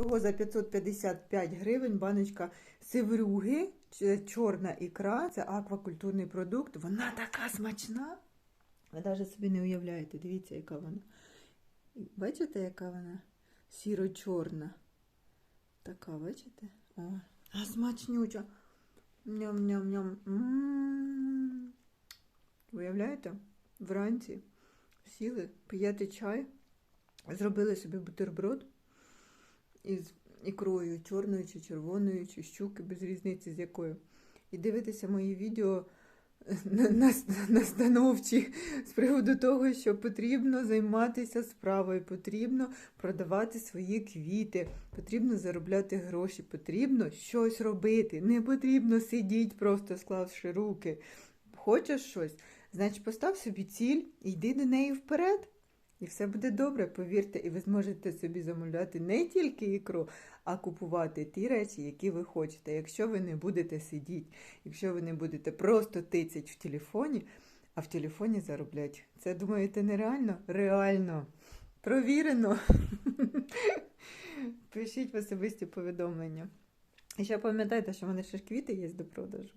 Всього за 555 гривень баночка севрюги, чорна ікра, це аквакультурний продукт. Вона така смачна. Ви навіть собі не уявляєте, дивіться, яка вона. Бачите, яка вона? Сіро-чорна. Така, бачите? О, а смачнюча. Ням-ням-ням. Уявляєте? Вранці сіли, п'єте чай, зробили собі бутерброд із ікрою чорною чи червоною, чи щуки, без різниці з якою. І дивитеся мої відео на- нас- настановчі з приводу того, що потрібно займатися справою, потрібно продавати свої квіти, потрібно заробляти гроші, потрібно щось робити. Не потрібно сидіти, просто склавши руки. Хочеш щось? Значить, постав собі ціль і йди до неї вперед. І все буде добре, повірте, і ви зможете собі замовляти не тільки ікру, а купувати ті речі, які ви хочете. Якщо ви не будете сидіти, якщо ви не будете просто тицять в телефоні, а в телефоні зароблять. Це думаєте нереально? Реально. Провірено. Пишіть в особисті повідомлення. І ще пам'ятайте, що в мене ще квіти є до продажу.